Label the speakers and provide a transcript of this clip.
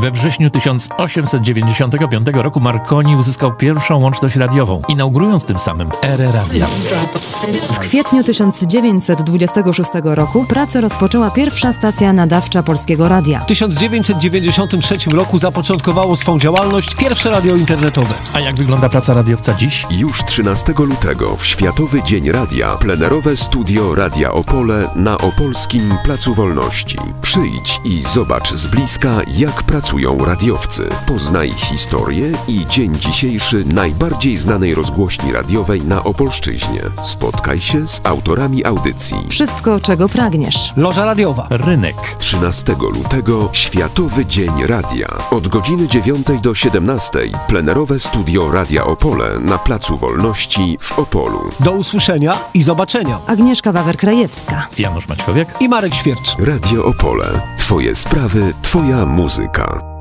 Speaker 1: We wrześniu 1895 roku Marconi uzyskał pierwszą łączność radiową, inaugurując tym samym erę radia.
Speaker 2: W kwietniu 1926 roku pracę rozpoczęła pierwsza stacja nadawcza Polskiego Radia.
Speaker 3: W 1993 roku zapoczątkowało swą działalność pierwsze radio internetowe.
Speaker 1: A jak wygląda praca radiowca dziś?
Speaker 4: Już 13 lutego w Światowy Dzień Radia plenerowe studio Radia Opole na Opolskim Placu Wolności. Przyjdź i zobacz z bliska, jak pracują radiowcy. Poznaj historię i dzień dzisiejszy najbardziej znanej rozgłośni radiowej na Opolszczyźnie. Spotkaj się z autorami audycji.
Speaker 2: Wszystko, czego pragniesz.
Speaker 3: Loża radiowa.
Speaker 1: Rynek.
Speaker 4: 13 lutego Światowy Dzień Radia. Od godziny 9 do 17 plenerowe studio Radia Opole na Placu Wolności w Opolu.
Speaker 3: Do usłyszenia i zobaczenia.
Speaker 2: Agnieszka Wawer-Krajewska.
Speaker 1: Janusz Maćkowiak.
Speaker 3: I Marek Świercz.
Speaker 4: Radio Opole. Twoje sprawy, Twoja muzyka.